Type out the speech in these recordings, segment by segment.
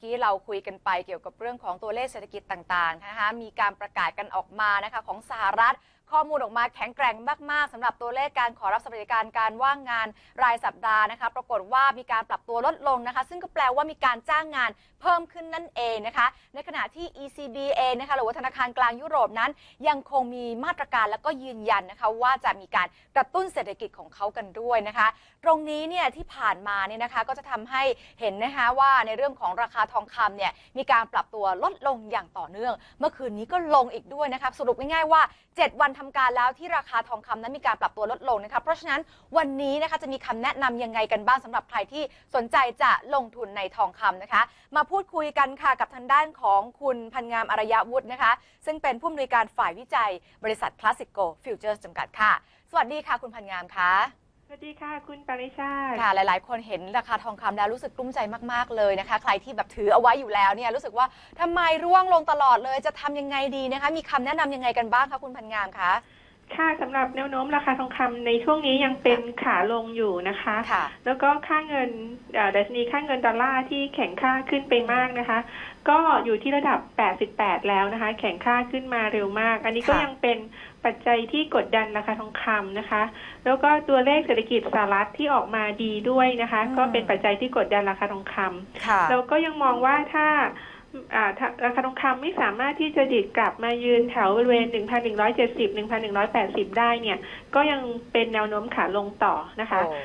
อกี้เราคุยกันไปเกี่ยวกับเรื่องของตัวเลขเศรษฐกิจต่างๆนะคะมีการประกาศกันออกมานะคะของสหรัฐ ข้อมูลออกมาแข็งแกร่งมาก ๆสำหรับตัวเลขการขอรับสวัสดิการการว่างงานรายสัปดาห์นะคะ ปรากฏว่ามีการปรับตัวลดลงนะคะ ซึ่งก็แปลว่ามีการจ้างงานเพิ่มขึ้นนั่นเองนะคะ ในขณะที่ ECB เองนะคะหรือว่าธนาคารกลางยุโรปนั้น ยังคงมีมาตรการแล้วก็ยืนยันนะคะว่าจะมีการกระตุ้นเศรษฐกิจของเขากันด้วยนะคะ ตรงนี้เนี่ยที่ผ่านมาเนี่ยนะคะก็จะทำให้เห็นนะคะว่าในเรื่องของราคาทองคำเนี่ยมีการปรับตัวลดลงอย่างต่อเนื่อง เมื่อคืนนี้ก็ลงอีกด้วยนะคะสรุปง่ายๆว่า 7 วันทำการแล้วที่ราคาทองคำนั้นมีการปรับตัวลดลงนะคะเพราะฉะนั้นวันนี้นะคะจะมีคำแนะนำยังไงกันบ้างสำหรับใครที่สนใจจะลงทุนในทองคำนะคะ มาพูดคุยกันค่ะกับทางด้านของคุณพันงามอารยวุฒินะคะ ซึ่งเป็นผู้อำนวยการฝ่ายวิจัยบริษัทคลาสสิโกฟิวเจอร์สจำกัดค่ะ สวัสดีค่ะ คุณพันงามค่ะ สวัสดีค่ะ คุณปริชาติค่ะ หลาย ๆ คนเห็นราคาทองคำแล้วรู้สึกกลุ้มใจมาก ๆ เลยนะคะ ใครที่แบบถือเอาไว้อยู่แล้วเนี่ยรู้สึกว่าทำไมร่วงลงตลอดเลย จะทำยังไงดีนะคะ มีคำแนะนำยังไงกันบ้างคะคุณพันงามคะ ค่ะสำหรับแนวโน้มราคาทองคำในช่วงนี้ยังเป็นขาลงอยู่นะคะ ค่ะ แล้วก็ค่าเงินเอ่อดัชนีค่าเงินดอลลาร์ที่แข็งค่าขึ้นไปมากนะคะ ก็อยู่ที่ระดับ 88 แล้วนะคะ แข็งค่าขึ้นมาเร็วมาก อันนี้ก็ค่ะ ยังเป็น ปัจจัยที่กดดันราคาทองคำนะคะ แล้วก็ตัวเลขเศรษฐกิจสหรัฐที่ออกมาดีด้วยนะคะอืมก็เป็นปัจจัยที่กดดันราคาทองคำค่ะเราก็ยังมองว่าถ้าอ่าถ้าราคาทองคำไม่สามารถที่จะดิดกลับมายืนแถวบริเวณ 1,170 1,180 ได้เนี่ย ก็ยังเป็นแนวโน้มขาลงต่อนะคะโอ้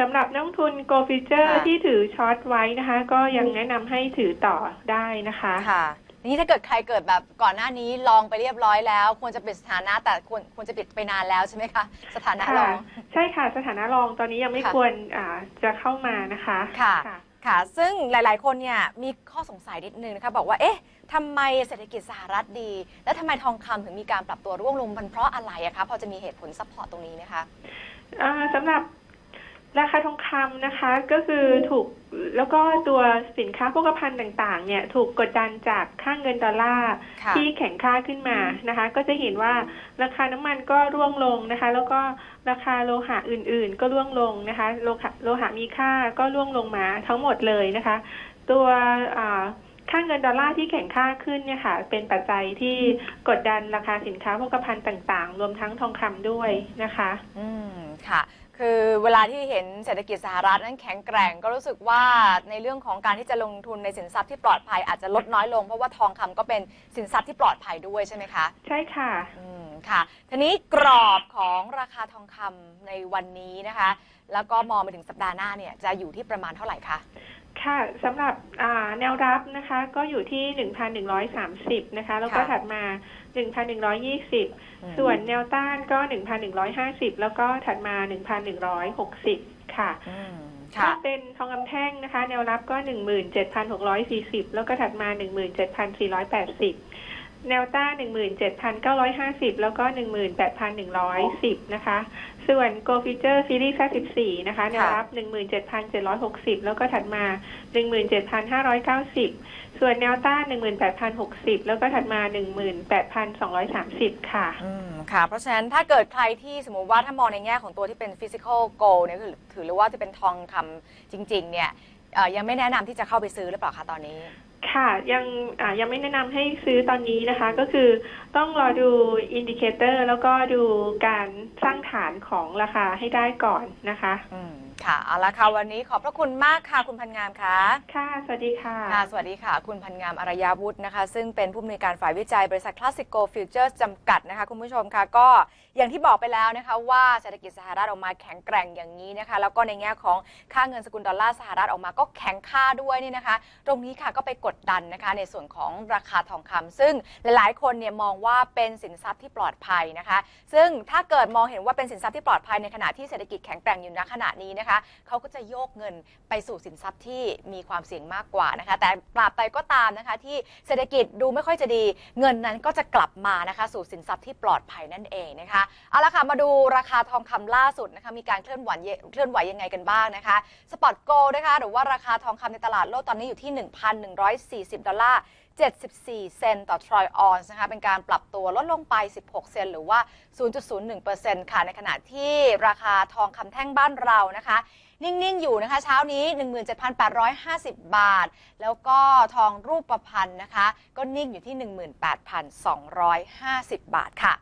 สำหรับนักลงทุน Go Future ค่ะที่ถือช็อตไว้นะคะ ก็ยังแนะนำให้ถือต่อได้นะคะค่ะ ทีนี้ถ้าเกิดใครเกิดแบบก่อนหน้านี้ลองไปเรียบร้อยแล้ว ควรจะปิดสถานะแต่ควรควรจะปิดไปนานแล้วใช่ไหมคะ สถานะลค่ะอง ใช่ค่ะ สถานะรองตอนนี้ยังไม่ค่ะ ควรอ่าจะเข้ามานะคะค่ะ ค่ะ ซึ่งหลายๆ คนเนี่ยมีข้อสงสัยนิดนึงนะคะ บอกว่า เอ๊ะทำไมเศรษฐกิจสหรัฐดี แล้วทำไมทองคำถึงมีการปรับตัวร่วงลงมันเพราะอะไรอะคะ พอจะมีเหตุผลซัพพอร์ตตรงนี้ไหมคะ อ่าสำหรับ ราคาทองคำนะคะก็คือถูกแล้วก็ตัวสินค้าโภคภัณฑ์ต่างๆ เนี่ยถูกกดดันจากค่าเงินดอลลาร์ค่ะที่แข็งค่าขึ้นมานะคะ ก็จะเห็นว่าราคาน้ำมันก็ร่วงลงนะคะ แล้วก็ราคาโลหะอื่นๆ ก็ร่วงลงนะคะโลหะโลหะมีค่าก็ร่วงลงมาทั้งหมดเลยนะคะ ตัวอ่าค่าเงินดอลลาร์ที่แข็งค่าขึ้นเนี่ยค่ะ เป็นปัจจัยที่กดดันราคาสินค้าโภคภัณฑ์ต่างๆ รวมทั้งทองคำด้วยนะคะ อืมค่ะ คือเวลาที่เห็นเศรษฐกิจสหรัฐนั้นแข็งแกร่ง ก็รู้สึกว่าในเรื่องของการที่จะลงทุนในสินทรัพย์ที่ปลอดภัยอาจจะลดน้อยลง เพราะว่าทองคำก็เป็นสินทรัพย์ที่ปลอดภัยด้วยใช่ไหมคะ ใช่ค่ะอืมค่ะทีนี้กรอบของราคาทองคำในวันนี้นะคะ แล้วก็มองไปถึงสัปดาห์หน้าเนี่ยจะอยู่ที่ประมาณเท่าไหร่คะ ค่ะสำหรับอ่าแนวรับนะคะ ก็อยู่ที่ 1,130 นะคะ แล้วก็ค่ะถัดมา 1,120 ส่วนแนวต้านก็ 1,150 แล้วก็ถัดมา 1,160 ค่ะอืมถ้าค่ะเป็นทองคำแท่งนะคะ แนวรับก็ 17,640 แล้วก็ถัดมา 17,480 แนวต้าน17,950 แล้วก็ 18,110 นะคะ ส่วน Go Future Series 54 นะคะแนวรับ 17,760 แล้วก็ถัดมา 17,590 ส่วนแนวต้าน18,060 แล้วก็ถัดมา 18,230 ค่ะ อืม ค่ะ เพราะฉะนั้นถ้าเกิดใครที่สมมุติว่าถ้ามองในแง่ของตัวที่เป็น physical gold เนี่ยคือถือหรือว่าที่เป็นทองคำจริง ๆ เนี่ยเอ่อยังไม่แนะนำที่จะเข้าไปซื้อหรือเปล่าคะตอนนี้ ค่ะยังอ่ายังไม่แนะนำให้ซื้อตอนนี้นะคะ ก็คือต้องรอดูอินดิเคเตอร์แล้วก็ดูการสร้างฐานของราคาให้ได้ก่อนนะคะ อืม ค่ะเอาละค่ะวันนี้ขอบพระคุณมากค่ะคุณพันงามค่ะค่ะ สวัสดีค่ะ ค่ะ สวัสดีค่ะ คุณพันงามอารยาวุฒินะคะ ซึ่งเป็นผู้อำนวยการฝ่ายวิจัยบริษัท Classico Futures จำกัดนะคะ คุณผู้ชมค่ะ ก็อย่างที่บอกไปแล้วนะคะ ว่าเศรษฐกิจสหรัฐออกมาแข็งแกร่งอย่างนี้นะคะ แล้วก็ในแง่ของค่าเงินสกุลดอลลาร์สหรัฐออกมาก็แข็งค่าด้วยนี่นะคะ ตรงนี้ค่ะก็ไปกดดันนะคะ ในส่วนของราคาทองคำซึ่งหลาย ๆ คนเนี่ยมองว่าเป็นสินทรัพย์ที่ปลอดภัยนะคะ ซึ่งถ้าเกิดมองเห็นว่าเป็นสินทรัพย์ที่ปลอดภัยในขณะที่เศรษฐกิจแข็งแกร่งอยู่ณขณะนี้นะคะเขาก็จะโยกเงินไปสู่สินทรัพย์ที่มีความเสี่ยงมากกว่านะคะ แต่ปราบใดก็ตามนะคะ ที่เศรษฐกิจดูไม่ค่อยจะดี เงินนั้นก็จะกลับมานะคะ สู่สินทรัพย์ที่ปลอดภัยนั่นเองนะคะเอาละค่ะมาดูราคาทองคำล่าสุดนะคะมีการเคลื่อนไหวเคลื่อนไหวยังไงกันบ้างนะคะสปอตโกลนะคะหรือว่าราคาทองคำในตลาดโลกตอนนี้อยู่ที่ 1,140 ดอลลาร์ 74 เซนต์ต่อทรอยออนซ์นะคะเป็นการปรับตัวลดลงไป 16 เซนต์หรือว่า 0.01%ค่ะในขณะที่ราคาทองคำแท่งบ้านเรานะคะ นิ่ง ๆ อยู่นะคะ เช้านี้ 17,850 บาท แล้วก็ทองรูปประพันธ์นะคะ ก็นิ่งอยู่ที่ 18,250 บาทค่ะ